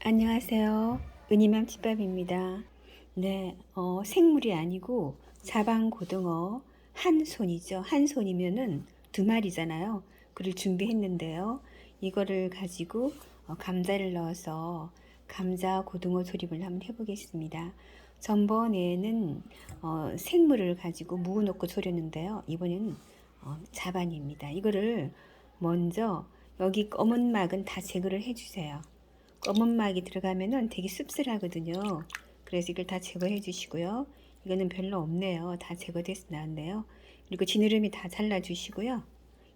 안녕하세요. 은희맘 집밥입니다. 네, 어, 생물이 아니고 자방 고등어 한 손이죠. 한 손이면은 두 마리잖아요. 그를 준비했는데요. 이거를 가지고 어, 감자를 넣어서 감자 고등어 조림을 한번 해보겠습니다. 전번에는 어, 생물을 가지고 무 넣고 졸였는데요. 이번에는 어, 자반입니다. 이거를 먼저 여기 검은 막은 다 제거를 해주세요. 검은 막이 들어가면은 되게 씁쓸하거든요. 그래서 이걸 다 제거해 주시고요. 이거는 별로 없네요. 다 제거돼서 나왔네요. 그리고 지느러미 다 잘라 주시고요.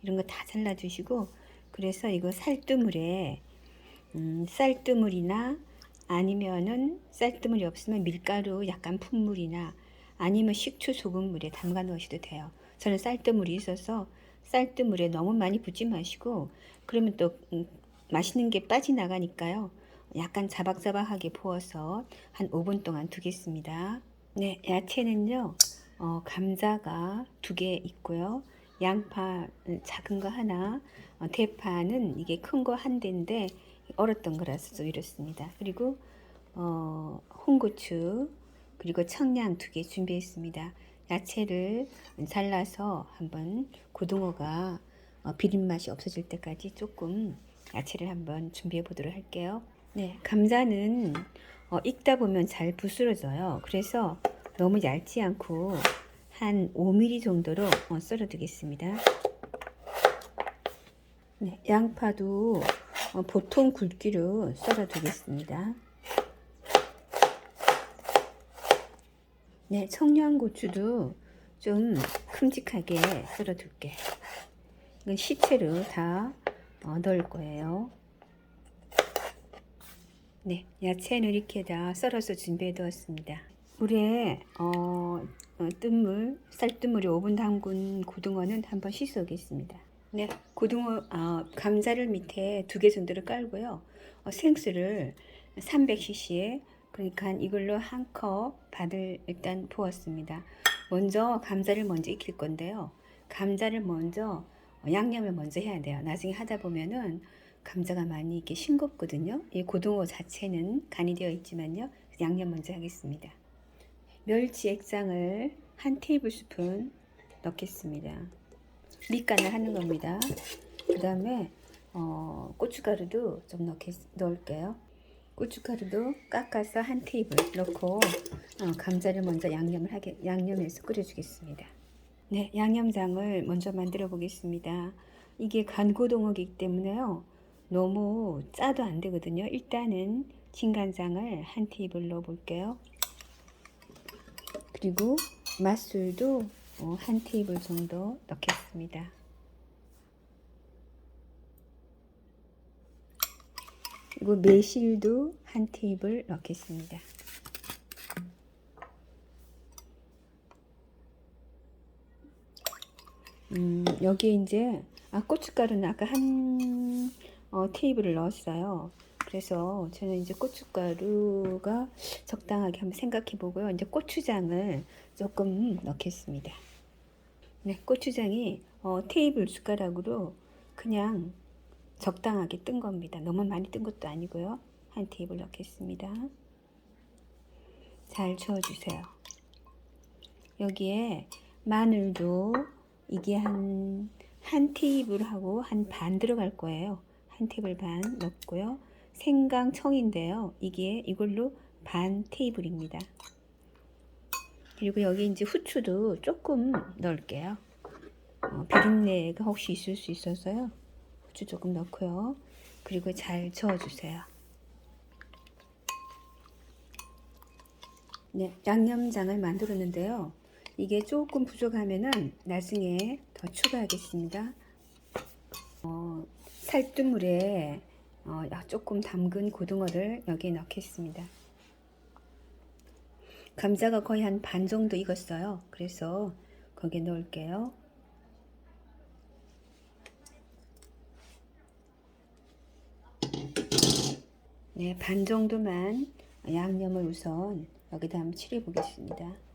이런 거 다 잘라 주시고 그래서 이거 쌀뜨물에 음, 쌀뜨물이나 아니면은 쌀뜨물이 없으면 밀가루 약간 푼물이나 아니면 식초 소금물에 담가 넣으셔도 돼요. 저는 쌀뜨물이 있어서 쌀뜨물에 너무 많이 붓지 마시고 그러면 또 음, 맛있는 게 빠져나가니까요. 약간 자박자박하게 부어서 한 5분 동안 두겠습니다. 네, 야채는요. 어, 감자가 두 개 있고요. 양파 음, 작은 거 하나, 어, 대파는 이게 큰 거 한 대인데 얼었던 거라서 좀 이렇습니다. 그리고 어, 홍고추 그리고 청양 두 개 준비했습니다. 야채를 잘라서 한번 고등어가 어, 비린 맛이 없어질 때까지 조금 야채를 한번 준비해 보도록 할게요. 네, 감자는 어, 익다 보면 잘 부스러져요. 그래서 너무 얇지 않고 한 5mm 정도로 어, 썰어 두겠습니다. 네, 양파도 어, 보통 굵기로 썰어 두겠습니다. 네, 청양고추도 좀 큼직하게 썰어 둘게. 이건 시체로 다 어, 넣을 거예요. 네, 야채는 이렇게 다 썰어서 준비해 두었습니다. 물에 어, 어, 뜬물, 쌀뜨물에 5분 담근 고등어는 한번 씻어 오겠습니다. 네, 고등어, 어, 감자를 밑에 두 개 정도를 깔고요. 어, 생수를 300cc에 그러니까 이걸로 한컵 반을 일단 부었습니다. 먼저 감자를 먼저 익힐 건데요. 감자를 먼저 어, 양념을 먼저 해야 돼요. 나중에 하다 보면은 감자가 많이 이렇게 싱겁거든요. 이 고등어 자체는 간이 되어 있지만요. 양념 먼저 하겠습니다. 멸치 액상을 한 테이블 스푼 넣겠습니다. 밑간을 하는 겁니다. 그 다음에 어, 고춧가루도 좀 넣겠, 넣을게요. 고춧가루도 깎아서 한 테이블 넣고 어, 감자를 먼저 양념을 하게 양념해서 끓여주겠습니다. 네, 양념장을 먼저 만들어 보겠습니다. 이게 간고동어이기 때문에요. 너무 짜도 안 되거든요. 일단은 진간장을 한 테이블 넣어 볼게요. 그리고 맛술도 어, 한 테이블 정도 넣겠습니다. 그리고 매실도 한 테이블 넣겠습니다. 음, 여기에 이제 아 고춧가루는 아까 한 어, 테이블을 넣었어요. 그래서 저는 이제 고춧가루가 적당하게 한번 생각해 보고요. 이제 고추장을 조금 넣겠습니다. 네, 고추장이 어, 테이블 숟가락으로 그냥 적당하게 뜬 겁니다. 너무 많이 뜬 것도 아니고요. 한 테이블 넣겠습니다. 잘 저어주세요. 여기에 마늘도 이게 한, 한 테이블하고 한 반 들어갈 거예요. 한 테이블 반 넣고요. 생강 청인데요. 이게 이걸로 반 테이블입니다. 그리고 여기 이제 후추도 조금 넣을게요. 어, 비린내가 혹시 있을 수 있어서요. 후추 조금 넣고요. 그리고 잘 저어주세요. 네, 양념장을 만들었는데요. 이게 조금 부족하면은 나중에 더 추가하겠습니다. 어, 살뜨물에 어, 조금 담근 고등어를 여기에 넣겠습니다. 감자가 거의 한 반 정도 익었어요. 그래서 거기에 넣을게요. 네, 반 정도만 양념을 우선 여기다 한번 칠해 보겠습니다.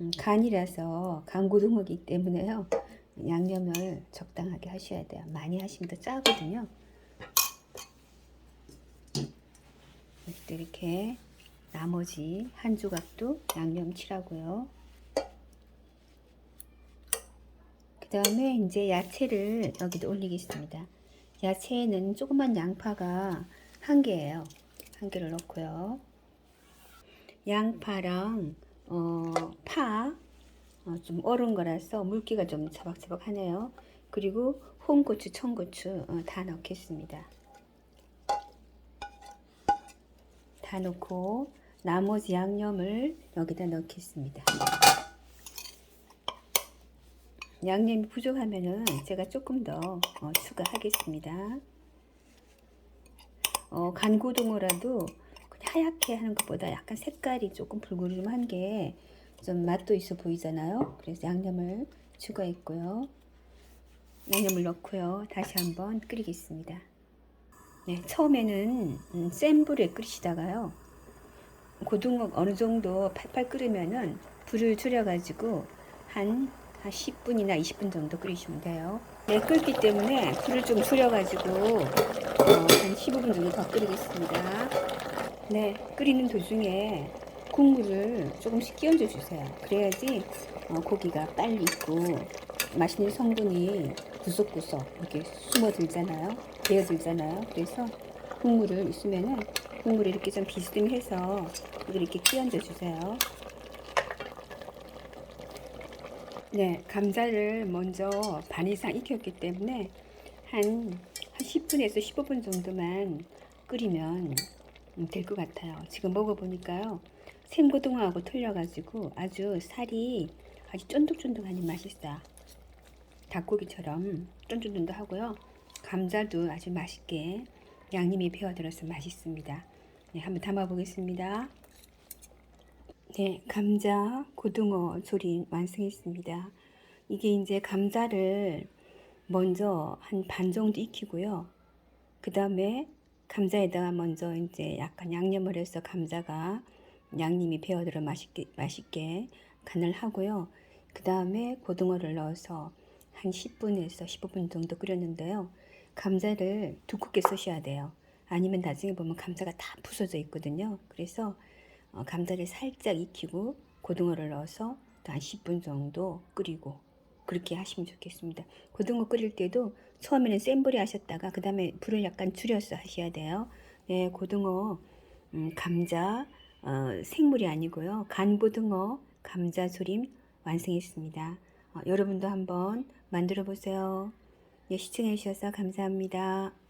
음, 간이라서 간고등어기 때문에요. 양념을 적당하게 하셔야 돼요. 많이 하시면 더 짜거든요. 이렇게 나머지 한 조각도 양념 칠하고요. 그 다음에 이제 야채를 여기도 올리겠습니다. 야채에는 조그만 양파가 한 개예요. 한 개를 넣고요. 양파랑 어, 파, 어, 좀 얼은 거라서 물기가 좀 자박자박하네요. 그리고 홍고추, 청고추 어, 다 넣겠습니다. 다 넣고 나머지 양념을 여기다 넣겠습니다. 양념이 부족하면은 제가 조금 더 어, 추가하겠습니다. 어, 간고등어라도 하얗게 하는 것보다 약간 색깔이 조금 붉으름한 게 좀 맛도 있어 보이잖아요. 그래서 양념을 추가했고요. 양념을 넣고요. 다시 한번 끓이겠습니다. 네, 처음에는 음, 센 불에 끓이시다가요. 고등어 어느 정도 팔팔 끓으면은 불을 줄여가지고 한, 한 10분이나 20분 정도 끓이시면 돼요. 네, 끓기 때문에 불을 좀 줄여가지고 어, 한 15분 정도 더 끓이겠습니다. 네, 끓이는 도중에 국물을 조금씩 끼얹어 주세요. 그래야지 어, 고기가 빨리 익고 맛있는 성분이 구석구석 이렇게 숨어들잖아요. 배어들잖아요. 그래서 국물을 있으면은 국물을 이렇게 좀 비스듬해서 이렇게 끼얹어 주세요. 네, 감자를 먼저 반 이상 익혔기 때문에 한, 한 10분에서 15분 정도만 끓이면 될 것 같아요. 지금 먹어보니까요. 생고등어하고 틀려가지고 아주 살이 아주 쫀득쫀득하니 맛있어요. 닭고기처럼 쫀쫀쫀득하고요. 감자도 아주 맛있게 양념이 배어들어서 맛있습니다. 네, 한번 담아보겠습니다. 네, 감자 고등어 조림 완성했습니다. 이게 이제 감자를 먼저 한 반 정도 익히고요. 그 다음에 감자에다가 먼저 이제 약간 양념을 해서 감자가 양념이 배어들어 맛있게, 맛있게 간을 하고요. 그 다음에 고등어를 넣어서 한 10분에서 15분 정도 끓였는데요. 감자를 두껍게 써셔야 돼요. 아니면 나중에 보면 감자가 다 부서져 있거든요. 그래서 어, 감자를 살짝 익히고 고등어를 넣어서 또 한 10분 정도 끓이고 그렇게 하시면 좋겠습니다. 고등어 끓일 때도 처음에는 센 불에 하셨다가 그 다음에 불을 약간 줄여서 하셔야 돼요. 네, 고등어, 음, 감자, 어, 생물이 아니고요. 간고등어, 감자 조림 완성했습니다. 어, 여러분도 한번 만들어 보세요. 네, 시청해 주셔서 감사합니다.